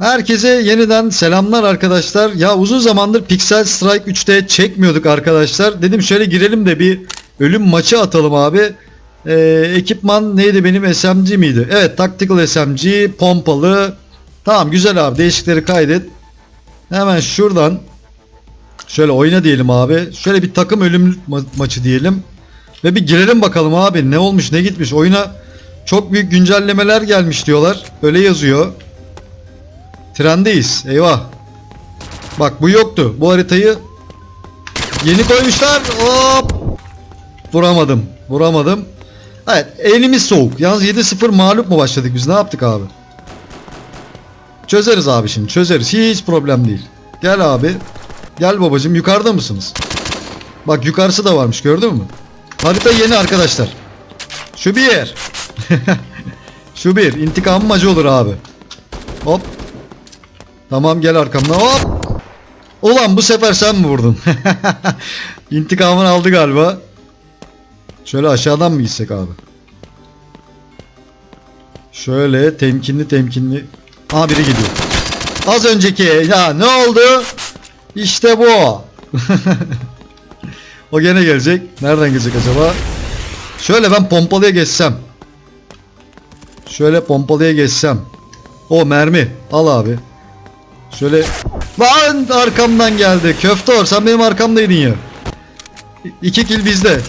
Herkese yeniden selamlar arkadaşlar. Ya uzun zamandır Pixel Strike 3'te çekmiyorduk arkadaşlar. Dedim şöyle girelim de bir ölüm maçı atalım abi. Ee, ekipman neydi benim SMG miydi? Evet Tactical SMG, pompalı. Tamam güzel abi değişikleri kaydet. Hemen şuradan şöyle oyna diyelim abi. Şöyle bir takım ölüm ma- maçı diyelim. Ve bir girelim bakalım abi ne olmuş ne gitmiş. Oyuna çok büyük güncellemeler gelmiş diyorlar. Öyle yazıyor. Trendeyiz. Eyvah. Bak bu yoktu. Bu haritayı yeni koymuşlar. Hop. Vuramadım. Vuramadım. Evet elimiz soğuk. Yalnız 7-0 mağlup mu başladık biz? Ne yaptık abi? Çözeriz abi şimdi. Çözeriz. Hiç problem değil. Gel abi. Gel babacım. Yukarıda mısınız? Bak yukarısı da varmış. Gördün mü? Harita yeni arkadaşlar. Şu bir. Şu bir. İntikamım acı olur abi. Hop. Tamam gel arkamdan. Hop. Ulan bu sefer sen mi vurdun? İntikamını aldı galiba. Şöyle aşağıdan mı gitsek abi? Şöyle temkinli temkinli. Aa biri geliyor. Az önceki ya ne oldu? İşte bu. o gene gelecek. Nereden gelecek acaba? Şöyle ben pompalıya geçsem. Şöyle pompalıya geçsem. O mermi. Al abi. Şöyle Lan arkamdan geldi. Köftor sen benim arkamdaydın ya. İ- İki kill bizde.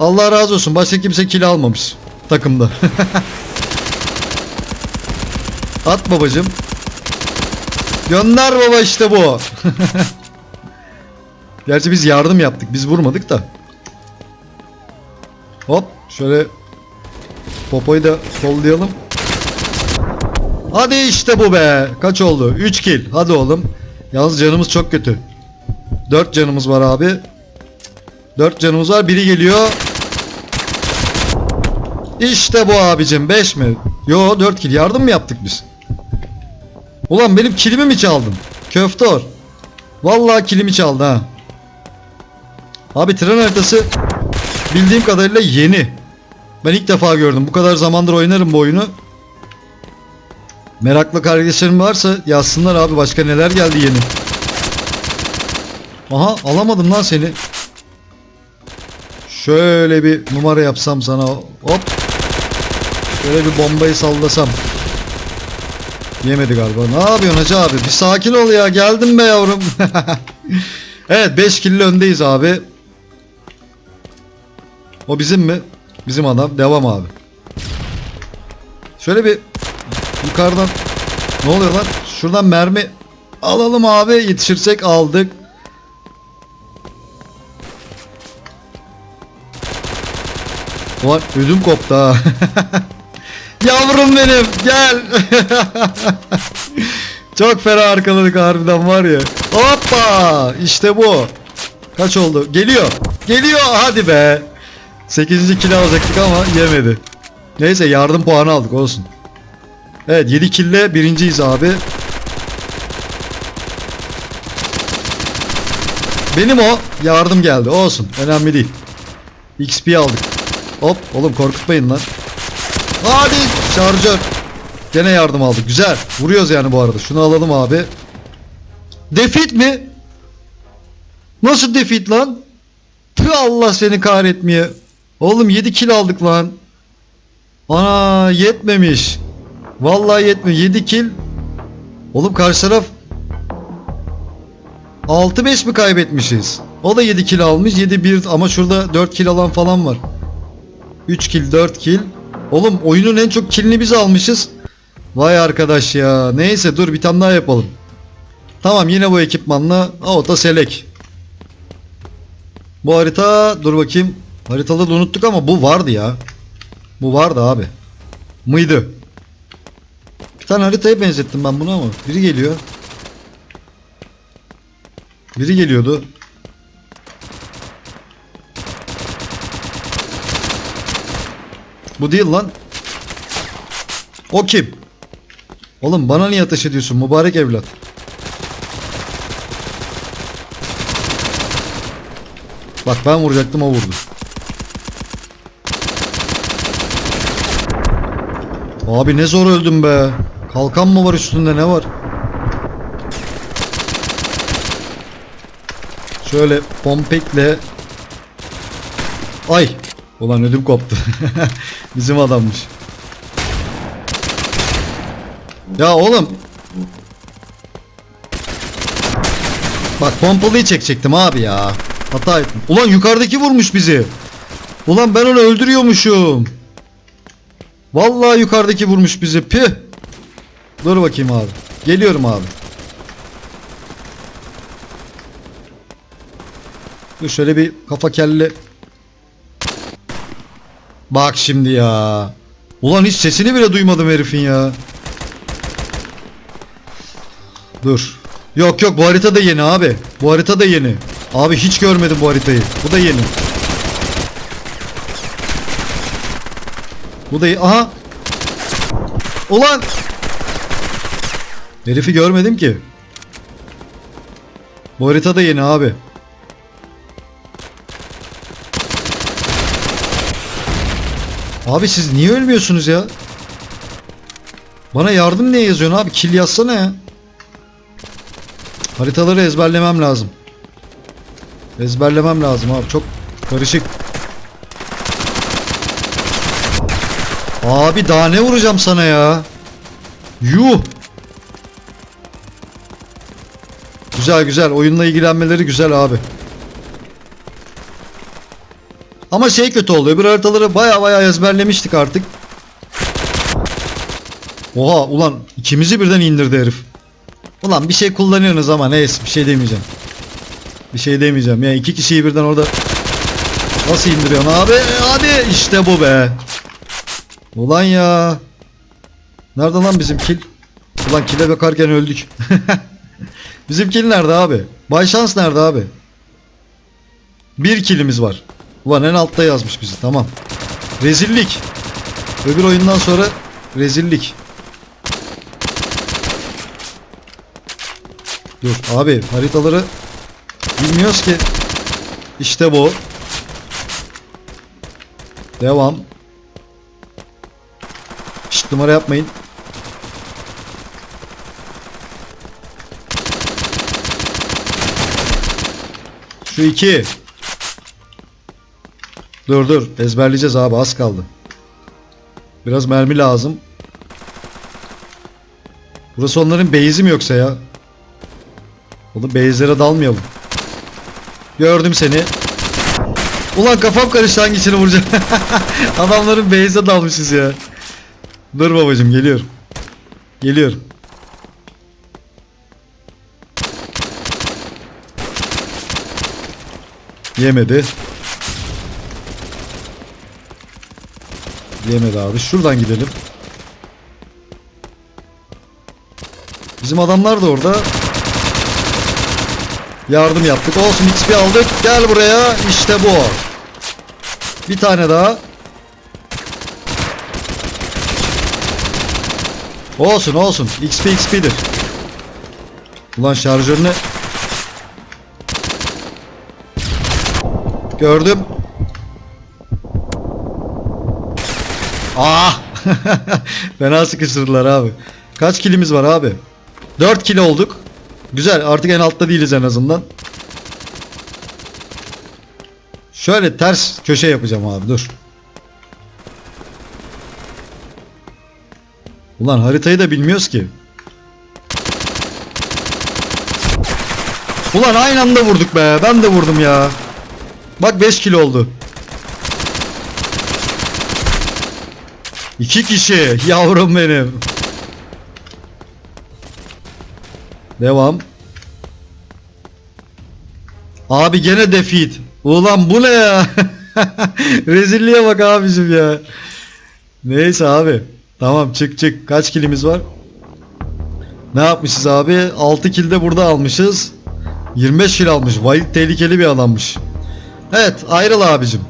Allah razı olsun. Başka kimse kill almamış takımda. At babacım. Gönder baba işte bu. Gerçi biz yardım yaptık. Biz vurmadık da. Hop şöyle popoyu da sollayalım. Hadi işte bu be. Kaç oldu? 3 kill. Hadi oğlum. Yalnız canımız çok kötü. 4 canımız var abi. 4 canımız var. Biri geliyor. İşte bu abicim. 5 mi? Yo 4 kill. Yardım mı yaptık biz? Ulan benim kilimi mi çaldın? Köftor. Vallahi kilimi çaldı ha. Abi tren haritası bildiğim kadarıyla yeni. Ben ilk defa gördüm. Bu kadar zamandır oynarım bu oyunu. Meraklı kardeşlerim varsa yazsınlar abi başka neler geldi yeni. Aha alamadım lan seni. Şöyle bir numara yapsam sana hop. Şöyle bir bombayı sallasam. Yemedi galiba. Ne yapıyorsun hacı abi? Bir sakin ol ya. Geldim be yavrum. evet 5 kilo öndeyiz abi. O bizim mi? Bizim adam. Devam abi. Şöyle bir yukarıdan ne oluyor lan? Şuradan mermi alalım abi. Yetişirsek aldık. Ulan ödüm koptu ha. Yavrum benim gel. Çok fena arkaladık harbiden var ya. Hoppa işte bu. Kaç oldu? Geliyor. Geliyor hadi be. 8. kilo alacaktık ama yemedi. Neyse yardım puanı aldık olsun. Evet 7 kille birinciyiz abi. Benim o yardım geldi olsun önemli değil. XP aldık. Hop oğlum korkutmayın lan. Hadi şarjör. Gene yardım aldık güzel. Vuruyoruz yani bu arada şunu alalım abi. Defeat mi? Nasıl defeat lan? Tüh Allah seni kahretmeye. Oğlum 7 kill aldık lan. Ana yetmemiş. Vallahi yetmiyor. 7 kill. Oğlum karşı taraf 6-5 mi kaybetmişiz? O da 7 kill almış. 7-1 ama şurada 4 kill alan falan var. 3 kill 4 kill. Oğlum oyunun en çok killini biz almışız. Vay arkadaş ya. Neyse dur bir tane daha yapalım. Tamam yine bu ekipmanla Auto Select. Bu harita dur bakayım. Haritada da unuttuk ama bu vardı ya. Bu vardı abi. Mıydı? Bir tane haritaya benzettim ben bunu ama. Biri geliyor. Biri geliyordu. Bu değil lan. O kim? Oğlum bana niye ateş ediyorsun mübarek evlat? Bak ben vuracaktım o vurdu. Abi ne zor öldüm be. Kalkan mı var üstünde ne var? Şöyle pompekle Ay! Ulan ödüm koptu. Bizim adammış. Ya oğlum. Bak pompalıyı çekecektim abi ya. Hata ettim. Ulan yukarıdaki vurmuş bizi. Ulan ben onu öldürüyormuşum. Vallahi yukarıdaki vurmuş bizi. Püh. Dur bakayım abi. Geliyorum abi. Dur şöyle bir kafa kelle. Bak şimdi ya. Ulan hiç sesini bile duymadım herifin ya. Dur. Yok yok bu harita da yeni abi. Bu harita da yeni. Abi hiç görmedim bu haritayı. Bu da yeni. Bu da Aha! Ulan Herifi görmedim ki Bu harita da yeni abi Abi siz niye ölmüyorsunuz ya? Bana yardım niye yazıyorsun abi? Kill yazsana ya. Haritaları ezberlemem lazım. Ezberlemem lazım abi. Çok karışık. Abi daha ne vuracağım sana ya? Yuh. Güzel güzel. Oyunla ilgilenmeleri güzel abi. Ama şey kötü oldu. Öbür haritaları baya baya ezberlemiştik artık. Oha ulan ikimizi birden indirdi herif. Ulan bir şey kullanıyorsunuz ama neyse bir şey demeyeceğim. Bir şey demeyeceğim. Ya iki kişiyi birden orada nasıl indiriyorsun abi? Hadi işte bu be. Ulan ya. Nerede lan bizim kil? Ulan kile bakarken öldük. bizim kil nerede abi? Bay şans nerede abi? Bir kilimiz var. Ulan en altta yazmış bizi tamam. Rezillik. Öbür oyundan sonra rezillik. Dur abi haritaları bilmiyoruz ki. İşte bu. Devam. Şşt numara yapmayın. Şu iki. Dur dur ezberleyeceğiz abi az kaldı. Biraz mermi lazım. Burası onların base'i mi yoksa ya? Oğlum base'lere dalmayalım. Gördüm seni. Ulan kafam karıştı hangisini vuracağım. Adamların base'e dalmışız ya. Dur babacım geliyorum. Geliyorum. Yemedi. Yemedi abi. Şuradan gidelim. Bizim adamlar da orada. Yardım yaptık. Olsun XP aldık. Gel buraya. İşte bu. Bir tane daha. Olsun olsun. XP XP'dir. Ulan şarjörüne Gördüm. Ah! Fena sıkıştırdılar abi. Kaç kilimiz var abi? 4 kilo olduk. Güzel artık en altta değiliz en azından. Şöyle ters köşe yapacağım abi dur. Ulan haritayı da bilmiyoruz ki. Ulan aynı anda vurduk be. Ben de vurdum ya. Bak 5 kilo oldu. İki kişi. Yavrum benim. Devam. Abi gene defeat. Ulan bu ne ya? Rezilliğe bak abicim ya. Neyse abi. Tamam çık çık. Kaç kilimiz var? Ne yapmışız abi? 6 kill de burada almışız. 25 kill almış. Vay tehlikeli bir adammış. Evet ayrıl abicim.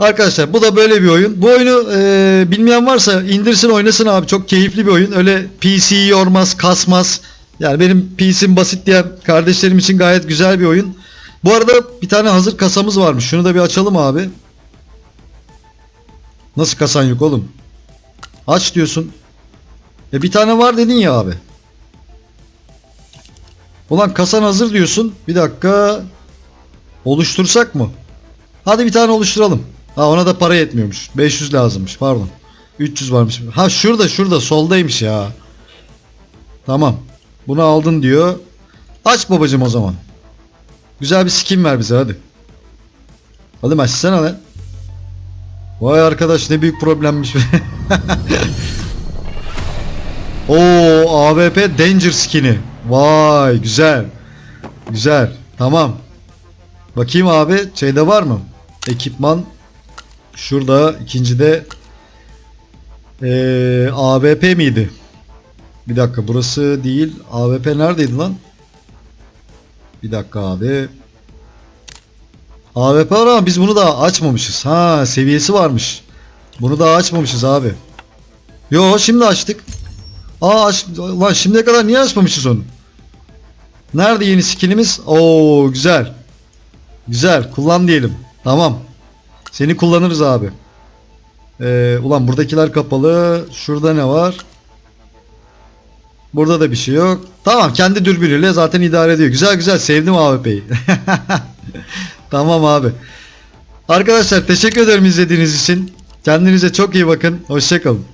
Arkadaşlar bu da böyle bir oyun. Bu oyunu e, bilmeyen varsa indirsin oynasın abi. Çok keyifli bir oyun. Öyle PC'yi yormaz, kasmaz. Yani benim PC'm basit diyen kardeşlerim için gayet güzel bir oyun. Bu arada bir tane hazır kasamız varmış. Şunu da bir açalım abi. Nasıl kasan yok oğlum? Aç diyorsun. E bir tane var dedin ya abi. Ulan kasan hazır diyorsun. Bir dakika. Oluştursak mı? Hadi bir tane oluşturalım. Ha ona da para yetmiyormuş. 500 lazımmış pardon. 300 varmış. Ha şurada şurada soldaymış ya. Tamam. Bunu aldın diyor. Aç babacım o zaman. Güzel bir skin ver bize hadi. Hadi açsana lan. Vay arkadaş ne büyük problemmiş. Oo AWP Danger skin'i. Vay güzel. Güzel. Tamam. Bakayım abi şeyde var mı? Ekipman. Şurada ikincide ee, AWP miydi? Bir dakika burası değil. AWP neredeydi lan? Bir dakika abi. AWP var ama biz bunu daha açmamışız. Ha seviyesi varmış. Bunu daha açmamışız abi. Yo şimdi açtık. Aa aç, lan şimdiye kadar niye açmamışız onu? Nerede yeni skinimiz? Oo güzel. Güzel kullan diyelim. Tamam. Seni kullanırız abi. Ee, ulan buradakiler kapalı. Şurada ne var? Burada da bir şey yok. Tamam kendi dürbünüyle zaten idare ediyor. Güzel güzel sevdim AWP'yi. tamam abi. Arkadaşlar teşekkür ederim izlediğiniz için. Kendinize çok iyi bakın. Hoşçakalın.